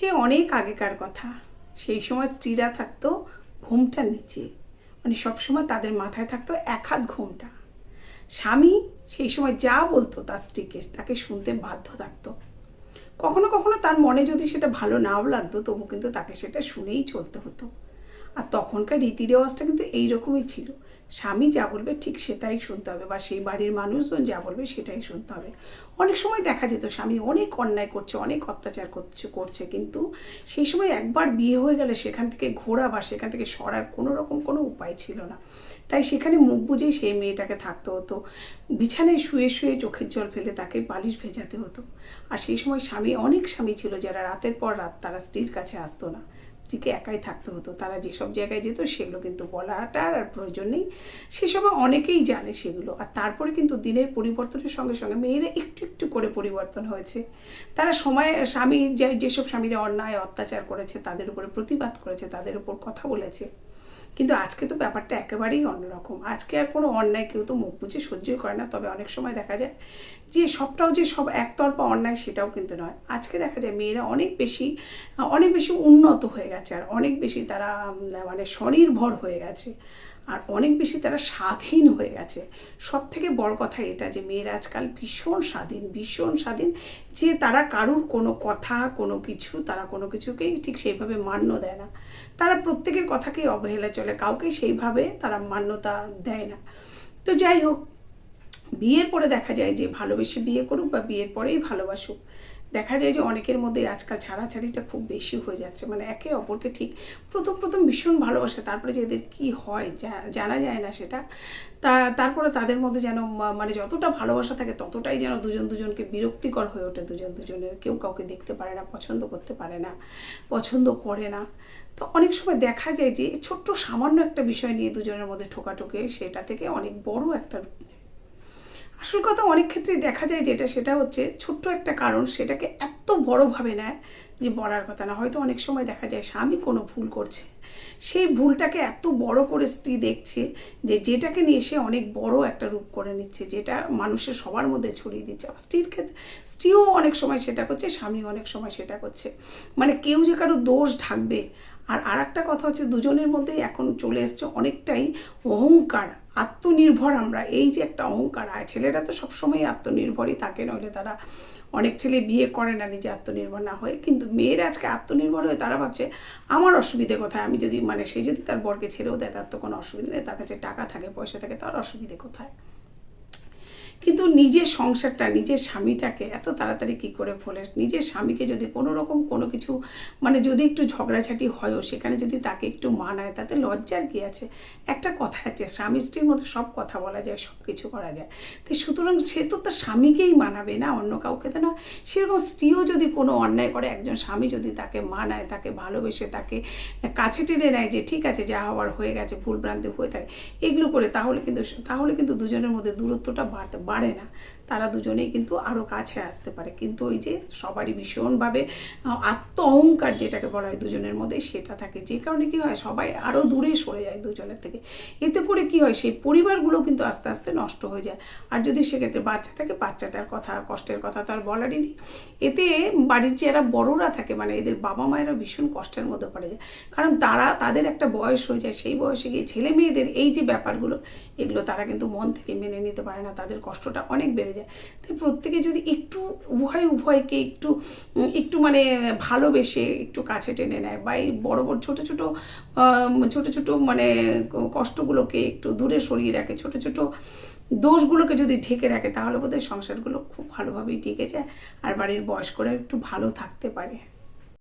সে অনেক আগেকার কথা। সেই সময় স্ত্রীরা থাকতো ঘুমটার নিচে। মানে সবসময় তাদের মাথায় থাকতো এক হাত ঘুমটা। স্বামী সেই সময় যা বলতো তার স্ত্রীকে, তাকে শুনতে বাধ্য থাকতো। কখনো কখনো তার মনে যদি সেটা ভালো নাও লাগতো, তবু কিন্তু তাকে সেটা শুনেই চলতে হতো। আর তখনকার রীতি রেওয়াজটা কিন্তু এইরকমই ছিল। স্বামী যা বলবে ঠিক সেটাই শুনতে হবে বা সেই বাড়ির মানুষজন যা বলবে সেটাই শুনতে হবে। অনেক সময় দেখা যেত স্বামী অনেক অন্যায় করছে, অনেক অত্যাচার করছে করছে কিন্তু সেই সময় একবার বিয়ে হয়ে গেলে সেখান থেকে ঘোরা বা সেখান থেকে সরার কোনো রকম কোনো উপায় ছিল না। তাই সেখানে মুখ বুঝেই সেই মেয়েটাকে থাকতে হতো। বিছানায় শুয়ে শুয়ে চোখের জল ফেলে তাকে বালিশ ভেজাতে হতো। আর সেই সময় স্বামী অনেক স্বামী ছিল যারা রাতের পর রাত তারা স্ত্রীর কাছে আসতো না। স্ত্রীকে একাই থাকতে হতো। তারা যেসব জায়গায় যেত সেগুলো কিন্তু বলাটার আর প্রয়োজন নেই। সেসব অনেকেই জানে সেগুলো। আর তারপরে কিন্তু দিনের পরিবর্তনের সঙ্গে সঙ্গে মেয়েরা একটু একটু করে পরিবর্তন হয়েছে। তারা সময়, স্বামী যে, যেসব স্বামীরা অন্যায়, অত্যাচার করেছে, তাদের উপরে প্রতিবাদ করেছে, তাদের উপর কথা বলেছে। কিন্তু আজকে তো ব্যাপারটা একেবারেই অন্যরকম। আজকে আর কোনো অন্যায় কেউ তো মুখ বুঝে সহ্যই করে না, তবে অনেক সময় দেখা যায় যে সবটাও যে সব একতরফা অন্যায় সেটাও কিন্তু নয়। আজকে দেখা যায় মেয়েরা অনেক বেশি অনেক বেশি উন্নত হয়ে গেছে আর অনেক বেশি তারা মানে স্বনির্ভর হয়ে গেছে। আর অনেক বেশি তারা স্বাধীন হয়ে গেছে। সব থেকে বড় কথা এটা যে মেয়েরা আজকাল ভীষণ স্বাধীন ভীষণ স্বাধীন যে তারা কারুর কোনো কথা, কোনো কিছু, তারা কোনো কিছুকেই ঠিক সেইভাবে মান্য দেয় না। তারা প্রত্যেকের কথাকেই অবহেলা চলে, কাউকে সেইভাবে তারা মান্যতা দেয় না। তো যাই হোক, বিয়ের পরে দেখা যায় যে ভালোবেসে বিয়ে করুক বা বিয়ের পরেই ভালোবাসুক। দেখা যায় যে অনেকের মধ্যে আজকাল ছাড়াছাড়িটা খুব বেশি হয়ে যাচ্ছে। মানে একে অপরকে ঠিক প্রথম প্রথম ভীষণ ভালোবাসে, তারপরে যে এদের কী হয় জানা যায় না সেটা। তা, তারপরে তাদের মধ্যে যেন মানে যতটা ভালোবাসা থাকে ততটাই যেন দুজন দুজনকে বিরক্তিকর হয়ে ওঠে, দুজন দুজনের। কেউ কাউকে দেখতে পারে না, পছন্দ করতে পারে না, পছন্দ করে না। তো অনেক সময় দেখা যায় যে ছোট্ট সামান্য একটা বিষয় নিয়ে দুজনের মধ্যে ঠোকাঠোকে, সেটা থেকে অনেক বড় একটা। আসল কথা অনেক ক্ষেত্রে দেখা যায় যেটা, সেটা হচ্ছে ছোট্ট একটা কারণ সেটাকে এত বড়ভাবে নেয় যে বলার কথা না। হয়তো অনেক সময় দেখা যায় স্বামী কোনো ভুল করছে, সেই ভুলটাকে এত বড় করে স্ত্রী দেখছে যে যেটাকে নিয়ে সে অনেক বড় একটা রূপ করে নিচ্ছে, যেটা মানুষের সবার মধ্যে ছড়িয়ে দিচ্ছে। স্ত্রীর ক্ষেত্রে, স্ত্রীও অনেক সময় সেটা করছে স্বামী অনেক সময় সেটা করছে। মানে কেউ যে কারও দোষ ঢাকবে আর আর একটা কথা হচ্ছে দুজনের মধ্যে এখন চলে এসছে অনেকটাই অহংকার, আত্মনির্ভর আমরা। এই যে একটা অহংকার, আর ছেলেরা তো সবসময় আত্মনির্ভরই থাকে, নইলে তারা অনেক ছেলে বিয়ে করে না নিজে আত্মনির্ভর না হয়ে। কিন্তু মেয়েরা আজকে আত্মনির্ভর হয়ে তারা ভাবছে, আমার অসুবিধে কোথায়? আমি যদি মানে সে যদি তার বরকে ছেড়েও দেয়, তার তো কোনো অসুবিধা নেই। তার কাছে টাকা থাকে, পয়সা থাকে, তার অসুবিধে কোথায়? কিন্তু নিজের সংসারটা, নিজের স্বামীটাকে এত তাড়াতাড়ি কি করে ফলে নিজের স্বামীকে যদি কোনো রকম কোনো কিছু মানে যদি একটু ঝগড়াঝাটি হয়ও, সেখানে যদি তাকে একটু মানায়, তাতে লজ্জার কি আছে? একটা কথা আছে, স্বামী স্ত্রীর মধ্যে সব কথা বলা যায়, সব কিছু করা যায়। তো সুতরাং সে তো তার স্বামীকেই মানাবে না, অন্য কাউকে তো না সেরকম স্ত্রীও যদি কোনো অন্যায় করে, একজন স্বামী যদি তাকে মানায়, তাকে ভালোবেসে, তাকে কাছে টেনে নেয় যে, ঠিক আছে, যা হওয়ার হয়ে গেছে ভুলভ্রান্তি হয়ে থাকে। এগুলো করে তাহলে কিন্তু তাহলে কিন্তু দুজনের মধ্যে দূরত্বটা বাড়তে বাড়ে না। তারা দুজনেই কিন্তু আরও কাছে আসতে পারে। কিন্তু ওই যে সবারই ভীষণভাবে আত্ম অহংকার যেটাকে বলা হয় দুজনের মধ্যে, সেটা থাকে। যে কারণে কি হয়, সবাই আরও দূরে সরে যায় দুজনের থেকে। এতে করে কি হয়, সেই পরিবারগুলো কিন্তু আস্তে আস্তে নষ্ট হয়ে যায়। আর যদি সেক্ষেত্রে বাচ্চা থাকে, বাচ্চাটার কথা, কষ্টের কথা তার বলারই নেই। এতে বাড়ির যারা বড়রা থাকে মানে এদের বাবা মায়েরা ভীষণ কষ্টের মধ্যে পড়ে যায়। কারণ তারা, তাদের একটা বয়স হয়ে যায়, সেই বয়সে গিয়ে ছেলে মেয়েদের এই যে ব্যাপারগুলো, এগুলো তারা কিন্তু মন থেকে মেনে নিতে পারে না। তাদের কষ্টটা অনেক বেড়ে যায়। তাই প্রত্যেকে যদি একটু উভয় উভয়কে একটু একটু মানে ভালোবেসে একটু কাছে টেনে নেয় বা এই বড়ো বড় ছোটো ছোটো ছোটো ছোট ছোট মানে কষ্টগুলোকে একটু দূরে সরিয়ে রাখে, ছোটো ছোটো দোষগুলোকে যদি ঢেকে রাখে, তাহলে বোধহয় সংসারগুলো খুব ভালোভাবেই টিকে যায়। আর বাড়ির বয়স্করা একটু ভালো থাকতে পারে।